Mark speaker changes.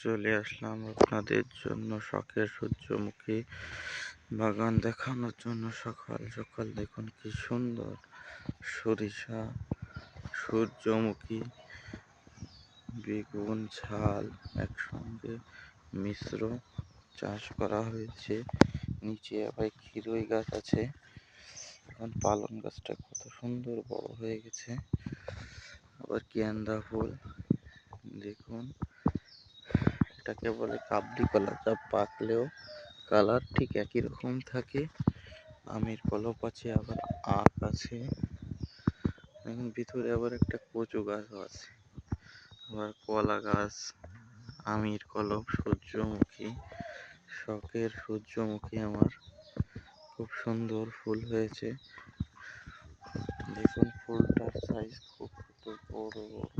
Speaker 1: চলে আসলাম আপনাদের জন্য শখের সূর্যমুখী বাগান দেখানোর জন্য। সকাল সকাল দেখুন কি সুন্দর সরিষা, সূর্যমুখী, বেগুন, ঝাল একসঙ্গে মিশ্র চাষ করা হয়েছে। নিচে আবার খিরুই গাছ আছে। এখন পালন গাছটা কত সুন্দর বড় হয়ে গেছে। আবার গেন্দা ফুল দেখুন। এটাকে বলে কাবলি কলা যা পাকলেও কালার ঠিক একই রকম থাকে। আমের কলপ আছে, আবার আখ আছে। এখন ভিতরে আবার একটা কচু গাছও আছে। আবার কলা গাছ, আমির কলপ, সূর্যমুখী। শখের সূর্যমুখী আমার খুব সুন্দর ফুল হয়েছে। দেখুন, ফুলটার সাইজ খুব বড় বড়।